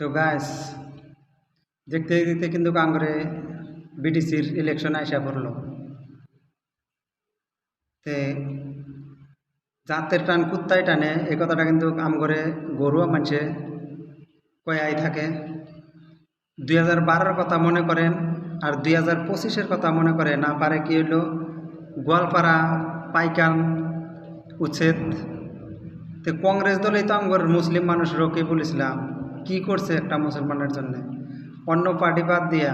তো গাছ দেখতে দেখতে কিন্তু কাঙ্গরে বিটিসির ইলেকশন আইসা পড়ল। তে জাতের টান, কুত্তায় টানে, এই কথাটা কিন্তু আমগরে গরুয়া মানুষে কয়াই থাকে। দুই হাজার বারোর কথা মনে করেন আর দুই হাজার পঁচিশের কথা মনে করে না পারে কি হইল, গোয়ালপাড়া, পাইকান, উচ্ছেদ। তো কংগ্রেস দলেই তো আমগর মুসলিম মানুষেরও কে বলেছিলাম কি করছে একটা মুসলমানের জন্য? অন্য পার্টি বাদ দিয়া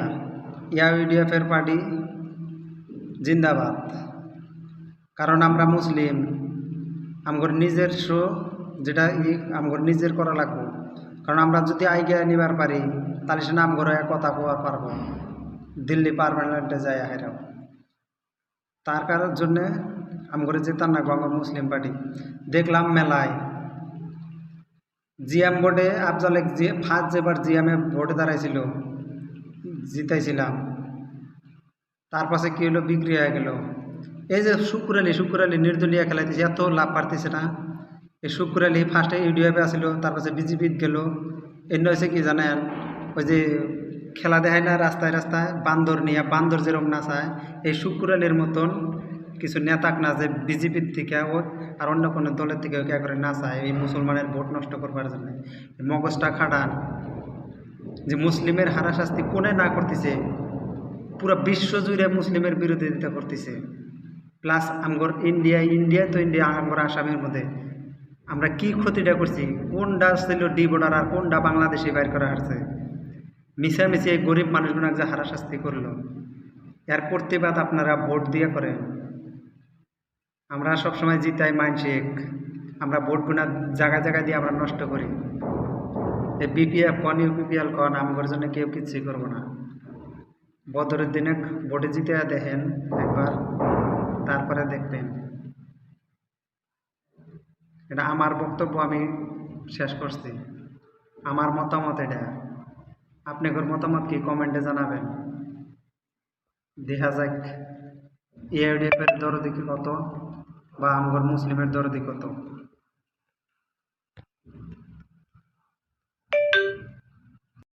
ইউডিএফের পার্টি জিন্দাবাদ। কারণ আমরা মুসলিম। আমগর নিজের শো যেটা ই আমগর নিজের করা লাগবো। কারণ আমরা যদি আইগিয়া নিবার পারি, তাহলে সে নাম ঘরে কথা কোয়ার পারব। দিল্লি পারমানেন্টে যায় হেরাও। তার কারোর জন্যে আমগরে যেতাম না গঙ্গা মুসলিম পার্টি। দেখলাম মেলায় জিএম বোর্ডে আফজাল এক জি ফার্স্ট যেবার জিএমে ভোটে দাঁড়াইছিল, জিতাইছিলাম। তার পাশে কী হলো? বিক্রি হয়ে গেল। এই যে শুক্র আলী শুক্র আলী নির্দলীয় খেলাইতেছে, এত লাভ পারতেছে না। এই শুক্র আলী ফার্স্টে ইউডিএফে আসিল, তার পাশে বিজেপিত গেল। এন্য হয়েছে কি জানেন? ওই যে খেলা দেখায় না, রাস্তায় রাস্তায় বান্দর নিয়ে, বান্দর যেরকম নাচায়, এই শুক্র আলীর মতন কিছু নেতাক না যে বিজেপির থেকে ও আর অন্য কোনো দলের থেকে কে করে না চায় এই মুসলমানের ভোট নষ্ট করবার জন্য। মগজটা খাটান। যে মুসলিমের হারাশাস্তি কোনে না করতেছে, পুরো বিশ্ব জুড়ে মুসলিমের বিরোধিতা করতেছে। প্লাস আমগর ইন্ডিয়া ইন্ডিয়া তো ইন্ডিয়া, আমগর আসামের মধ্যে। আমরা কি ক্ষতিটা করছি? কোনটা ছিল ডি বর্ডার আর কোনটা বাংলাদেশে বাইর করা হচ্ছে মিশামিশি এই গরিব মানুষগুলো যে হারাশাস্তি করল, এর প্রতিবাদ আপনারা ভোট দিয়ে করেন। আমরা সবসময় জিতাই মানসিক আমরা ভোটগুনা জায়গায় জায়গায় দিয়ে আমরা নষ্ট করি। এই বিপিএফ কন, ইউপিপিএল কন, আমগর জন্য কেউ কিছুই করব না। বদরের দিনে ভোটে জিতে দেখেন একবার, তারপরে দেখবেন। এটা আমার বক্তব্য, আমি শেষ করছি। আমার মতামত এটা। আপনি আপনাদের মতামত কি কমেন্টে জানাবেন? দেখা যাক এআইডিএফের দরদি কত? বা আমগর মুসলিমের দরদি কত?